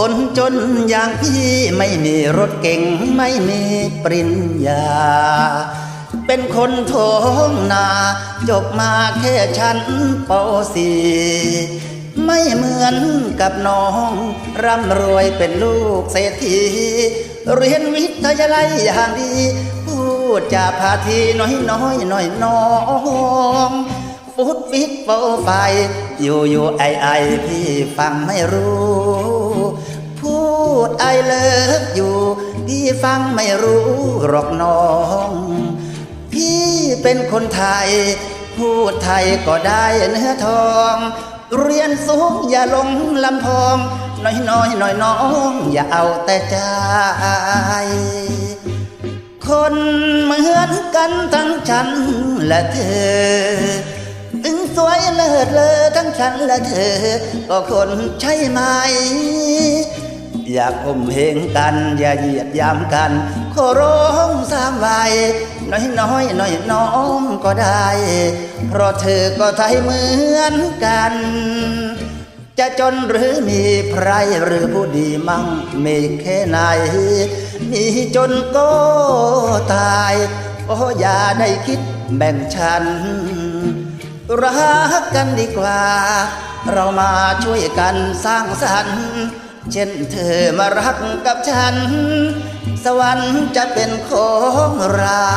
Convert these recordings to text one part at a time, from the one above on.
คนจนอย่างพี่ไม่มีรถเก่งไม่มีปริญญา เป็นคนท้องนา จบมาแค่ชั้นปสีไม่เหมือนกับน้อง ร่ำรวยเป็นลูกเศรษฐี เรียนวิทยาลัยอย่างดี พูดจาพาทีน้อยน้อยน่อยน้องฟุตฟิตโปรไฟอยู่อยู่ไอไอพี่ฟังไม่รู้ เลิฟอยู่ พี่ฟังไม่รู้หรอกน้อง พี่เป็นคนไทย พูดไทยก็ได้เนื้อทอง เรียนสูงอย่าลงลำพอง น้อยน้อยน้อยน้องอย่าเอาแต่ใจคนเหมือนกันทั้งฉันและเธอ ถึงสวยเลิศเลอทั้งฉันและเธอ ก็คนใช่ไหม อยากอมเหงกัน อย่าเหยียดยามกัน ขอร้องสามวัยน้อยน้อยน้อยน้องก็ได้ เพราะเธอก็ไทยเหมือนกัน จะจนหรือมีไพรหรือผู้ดีมั่งมีแค่ไหน มีจนก็ตาย โอ้อย่าได้คิดแบ่งฉัน รักกันดีกว่า เรามาช่วยกันสร้างสรรค์ เช่นเธอมารักกับฉัน สวรรค์จะเป็นของเรา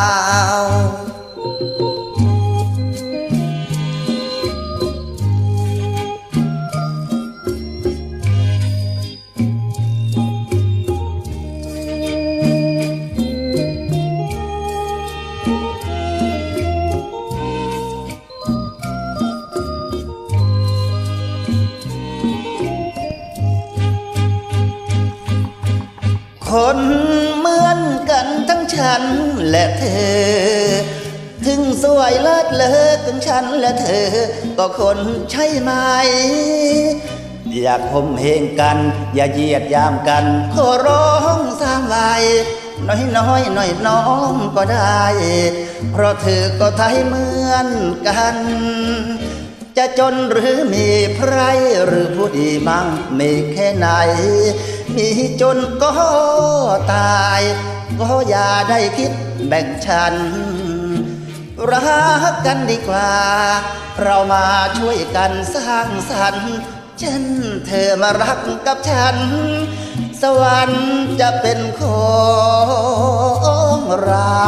คนเหมือนกันทั้งฉันและเธอ ถึงสวยเลิศเลอถึงฉันและเธอ ก็คนใช่ไหม อยากผมเหงกัน อย่าเหยียดยามกัน ขอร้องสางไว้น้อยน้อยหน่อยน้องก็ได้ เพราะเธอก็ไทยเหมือนกัน จะจนหรือมีไพรหรือผู้ดีมั่งมีแค่ไหน มีจนก็ตาย ก็อย่าได้คิดแบ่งฉัน รักกันดีกว่า เรามาช่วยกันสร้างสรรค์เช่นเธอมารักกับฉัน สวรรค์จะเป็นของเรา